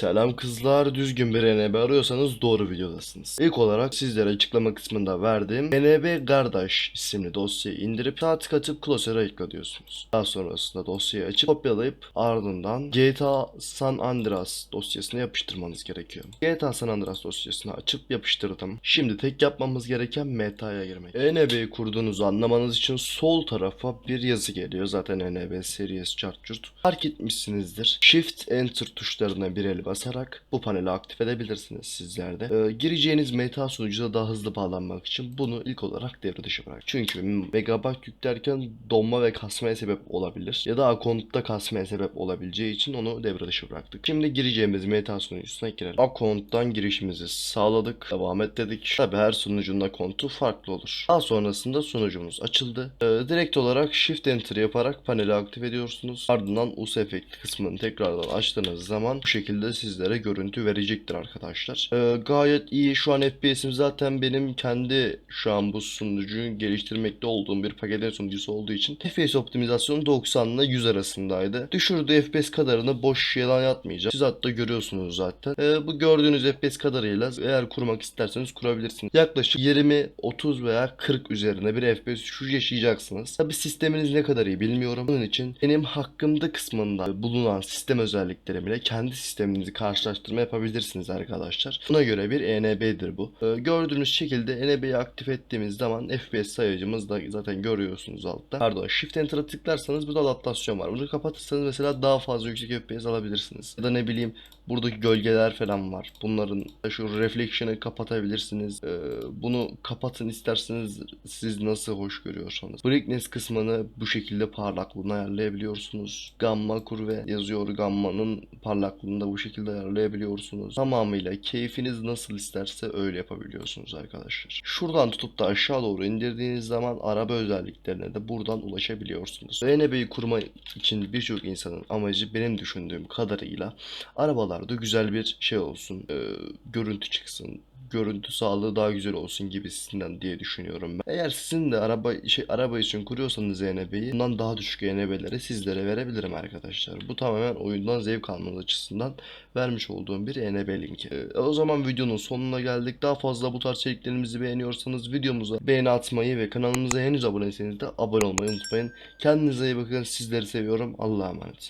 Selam kızlar, düzgün bir NB arıyorsanız doğru videodasınız. İlk olarak sizlere açıklama kısmında verdiğim NB Gardaş isimli dosyayı indirip sağ tık Closer'a ekle diyorsunuz. Daha sonrasında dosyayı açıp kopyalayıp ardından GTA San Andreas dosyasına yapıştırmanız gerekiyor. GTA San Andreas dosyasını açıp yapıştırdım. Şimdi tek yapmamız gereken meta'ya girmek. NB'yi kurduğunuzu anlamanız için sol tarafa bir yazı geliyor. Zaten NB Series Chart Chart. Fark etmişsinizdir. Shift Enter tuşlarına bir el basarak bu paneli aktif edebilirsiniz sizler de. Ee, gireceğiniz meta sunucuda daha hızlı bağlanmak için bunu ilk olarak devre dışı bırak. Çünkü megabyte yüklerken donma ve kasmaya sebep olabilir. Ya da akontta kasmaya sebep olabileceği için onu devre dışı bıraktık. Şimdi gireceğimiz meta sunucusuna girelim. Akonttan girişimizi sağladık. Devam et dedik. Tabi her sunucunun akontu farklı olur. Daha sonrasında sunucumuz açıldı. Ee, direkt olarak Shift Enter yaparak paneli aktif ediyorsunuz. Ardından US efekti kısmını tekrardan açtığınız zaman bu şekilde sizlere görüntü verecektir arkadaşlar. Ee, gayet iyi. Şu an FPS'im zaten benim kendi şu an bu sunucuyu geliştirmekte olduğum bir paketin sunucusu olduğu için FPS optimizasyonu 90 ile 100 arasındaydı. Düşürdüğü FPS kadarını boş yalan yatmayacak. Siz hatta görüyorsunuz zaten. Ee, bu gördüğünüz FPS kadarıyla eğer kurmak isterseniz kurabilirsiniz. Yaklaşık 20, 30 veya 40 üzerine bir FPS düşüş yaşayacaksınız. Tabi sisteminiz ne kadar iyi bilmiyorum. Bunun için benim hakkımda kısmında bulunan sistem özelliklerimle kendi sisteminizi karşılaştırma yapabilirsiniz arkadaşlar. Buna göre bir ENB'dir bu. Ee, gördüğünüz şekilde ENB'yi aktif ettiğimiz zaman FPS sayacımız da zaten görüyorsunuz altta. Pardon Shift Enter'a tıklarsanız burada adaptasyon var. Bunu kapatırsanız mesela daha fazla yüksek FPS alabilirsiniz. Ya da ne bileyim buradaki gölgeler falan var. Bunların şu reflection'ı kapatabilirsiniz. Ee, bunu kapatın isterseniz siz nasıl hoş görüyorsanız. Brightness kısmını bu şekilde parlaklığını ayarlayabiliyorsunuz. Gamma kurve yazıyor. Gamma'nın parlaklığını da bu şekilde ayarlayabiliyorsunuz. Tamamıyla keyfiniz nasıl isterse öyle yapabiliyorsunuz arkadaşlar. Şuradan tutup da aşağı doğru indirdiğiniz zaman araba özelliklerine de buradan ulaşabiliyorsunuz. ENB'yi kurma için birçok insanın amacı benim düşündüğüm kadarıyla arabalarda güzel bir şey olsun, e, görüntü çıksın, görüntü sağlığı daha güzel olsun gibisinden diye düşünüyorum ben. Eğer sizin de araba şey araba için kuruyorsanız ENB'yi bundan daha düşük ENB'leri sizlere verebilirim arkadaşlar. Bu tamamen oyundan zevk almanız açısından vermiş olduğum bir ENB linki. Ee, o zaman videonun sonuna geldik. Daha fazla bu tarz içeriklerimizi beğeniyorsanız videomuza beğeni atmayı ve kanalımıza henüz abone değilseniz de abone olmayı unutmayın. Kendinize iyi bakın. Sizleri seviyorum. Allah'a emanet.